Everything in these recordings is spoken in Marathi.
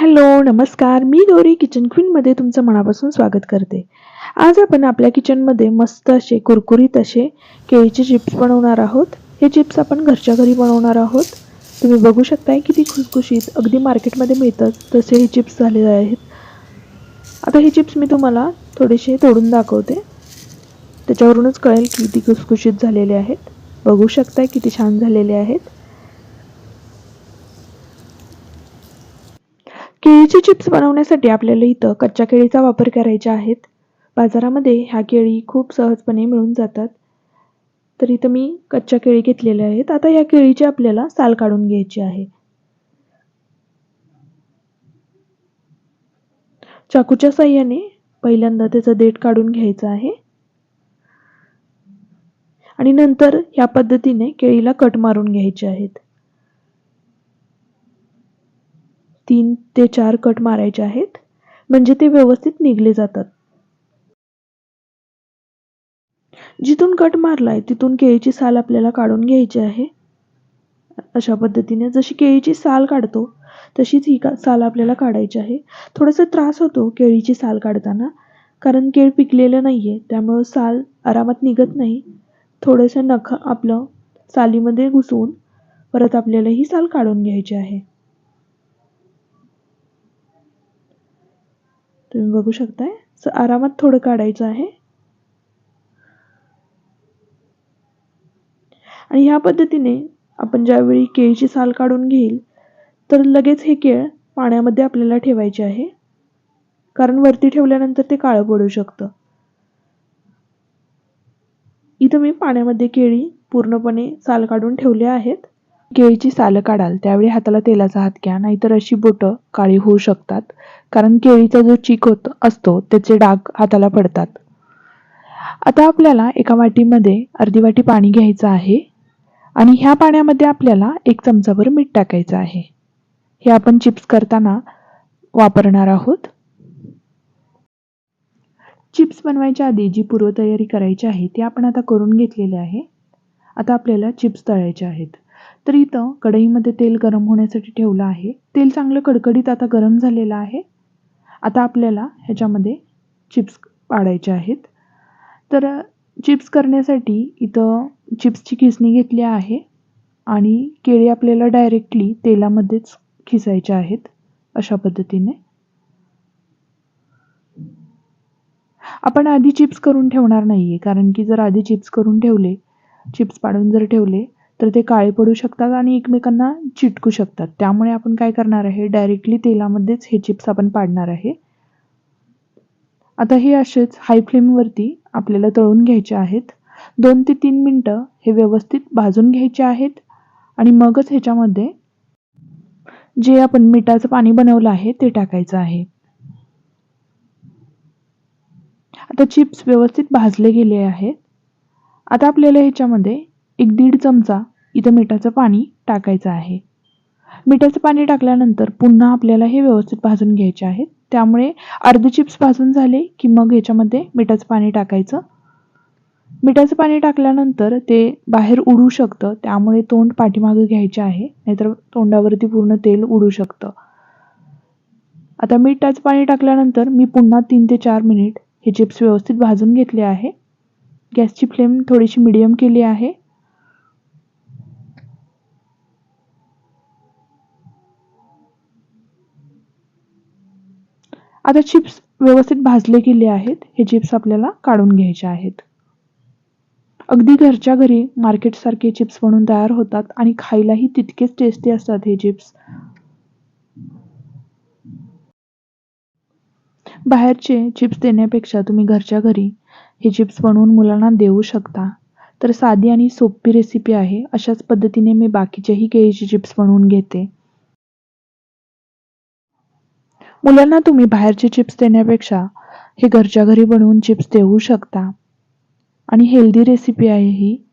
हॅलो नमस्कार. मी गौरी किचन क्वीनमध्ये तुमचं मनापासून स्वागत करते. आज आपण आपल्या किचनमध्ये मस्त असे कुरकुरीत असे केळीचे चिप्स बनवणार आहोत. हे चिप्स आपण घरच्या घरी बनवणार आहोत. तुम्ही बघू शकताय किती खुसखुशीत अगदी मार्केटमध्ये मिळतात तसे हे चिप्स झालेले आहेत. आता हे चिप्स मी तुम्हाला थोडेसे तोडून दाखवते. त्याच्यावरूनच कळेल किती खुसखुशीत झालेले आहेत. बघू शकताय किती छान झालेले आहेत. केळीचे चिप्स बनवण्यासाठी आपल्याला इथं कच्च्या केळीचा वापर करायचा आहेत. बाजारामध्ये ह्या केळी खूप सहजपणे मिळून जातात. तर इथं मी कच्च्या केळी घेतलेल्या आहेत. आता ह्या केळीची आपल्याला साल काढून घ्यायची आहे. चाकूच्या साह्याने पहिल्यांदा त्याचं देठ काढून घ्यायचं आहे. आणि नंतर ह्या पद्धतीने केळीला कट मारून घ्यायचे आहेत. तीन ते चार कट मारायचे आहेत. म्हणजे ते व्यवस्थित निघले जातात. जिथून कट मारलाय तिथून केळीची साल आपल्याला काढून घ्यायची आहे. अशा पद्धतीने जशी केळीची साल काढतो तशीच ही का साल आपल्याला काढायची आहे. थोडासा त्रास होतो केळीची साल काढताना कारण केळ पिकलेलं नाही आहे त्यामुळं साल आरामात निघत नाही. थोडंसं नख आपलं सालीमध्ये घुसवून परत आपल्याला ही साल काढून घ्यायची आहे. तुम्ही बघू शकताय. आरामात थोडं काढायचं आहे. आणि ह्या पद्धतीने आपण ज्यावेळी केळीची साल काढून घेईल तर लगेच हे केळ पाण्यामध्ये आपल्याला ठेवायचे आहे. कारण वरती ठेवल्यानंतर ते काळं पडू शकतं. इथं मी पाण्यामध्ये केळी पूर्णपणे साल काढून ठेवले आहेत. केळीची सालं काढाल त्यावेळी हाताला तेलाचा हात घ्या नाहीतर अशी बोटं काळी होऊ शकतात. कारण केळीचा जो चीक होत असतो त्याचे डाग हाताला पडतात. आता आपल्याला एका वाटीमध्ये अर्धी वाटी पाणी घ्यायचं आहे आणि ह्या पाण्यामध्ये आपल्याला एक चमचाभर मीठ टाकायचं आहे. हे आपण चिप्स करताना वापरणार आहोत. चिप्स बनवायच्या आधी जी पूर्वतयारी करायची आहे ती आपण आता करून घेतलेली आहे. आता आपल्याला चिप्स तळायचे आहेत. तर इथं कढईमध्ये तेल गरम होण्यासाठी ठेवलं आहे. तेल चांगलं कडकडीत आता गरम झालेलं आहे. आता आपल्याला ह्याच्यामध्ये चिप्स पाडायचे आहेत. तर चिप्स करण्यासाठी इथं चिप्सची खिसणी घेतली आहे आणि केळी आपल्याला डायरेक्टली तेलामध्येच खिसायच्या आहेत अशा पद्धतीने. आपण आधी चिप्स करून ठेवणार नाही आहे कारण की जर आधी चिप्स करून ठेवले चिप्स पाडून जर ठेवले तर ते काळे पडू शकतात आणि एकमेकांना चिटकू शकतात. त्यामुळे आपण काय करणार आहे? डायरेक्टली तेलामध्येच हे चिप्स आपण पाडणार आहे. आता हे असेच हाय फ्लेमवरती आपल्याला तळून घ्यायचे आहेत. दोन ते तीन मिनटं हे व्यवस्थित भाजून घ्यायचे आहेत आणि मगच ह्याच्यामध्ये जे आपण मिठाचं पाणी बनवलं आहे ते टाकायचं आहे. आता चिप्स व्यवस्थित भाजले गेले आहेत. आता आपल्याला ह्याच्यामध्ये एक दीड चमचा इथं मिठाचं पाणी टाकायचं आहे. मिठाचं पाणी टाकल्यानंतर पुन्हा आपल्याला हे व्यवस्थित भाजून घ्यायचे आहेत त्यामुळे अर्धे चिप्स भाजून झाले की मग ह्याच्यामध्ये मिठाचं पाणी टाकायचं. मिठाचं पाणी टाकल्यानंतर ते बाहेर उडू शकतं त्यामुळे तोंड पाठीमागं घ्यायचे आहे नाहीतर तोंडावरती पूर्ण तेल उडू शकतं. आता मिठाचं पाणी टाकल्यानंतर मी पुन्हा तीन ते चार मिनिट हे चिप्स व्यवस्थित भाजून घेतले आहे. गॅसची फ्लेम थोडीशी मिडियम केली आहे. आता चिप्स व्यवस्थित भाजले गेले आहेत. हे चिप्स आपल्याला काढून घ्यायचे आहेत. अगदी घरच्या घरी मार्केटसारखे चिप्स बनवून तयार होतात आणि खायलाही तितकेच टेस्टी असतात हे चिप्स. बाहेरचे चिप्स देण्यापेक्षा तुम्ही घरच्या घरी हे चिप्स बनवून मुलांना देऊ शकता. तर साधी आणि सोपी रेसिपी आहे. अशाच पद्धतीने मी बाकीचेही केळीचे चिप्स बनवून घेते. मुलांना तुम्ही बाहेरचे चिप्स देण्यापेक्षा हे घरच्या घरी बनवून चिप्स देऊ शकता. आणि हेल्दी रेसिपी आहे ही.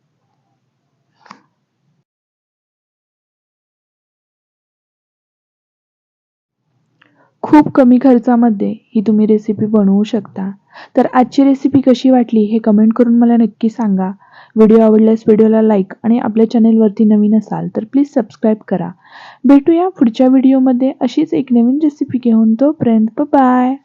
खूप कमी खर्चामध्ये ही तुम्ही रेसिपी बनवू शकता. तर आजची रेसिपी कशी वाटली हे कमेंट करून मला नक्की सांगा. व्हिडिओ आवडल्यास व्हिडिओला लाईक आणि आपल्या चॅनेलवरती नवीन असाल तर प्लीज सबस्क्राईब करा. भेटूया पुढच्या व्हिडिओमध्ये अशीच एक नवीन रेसिपी घेऊन. तोपर्यंत बाय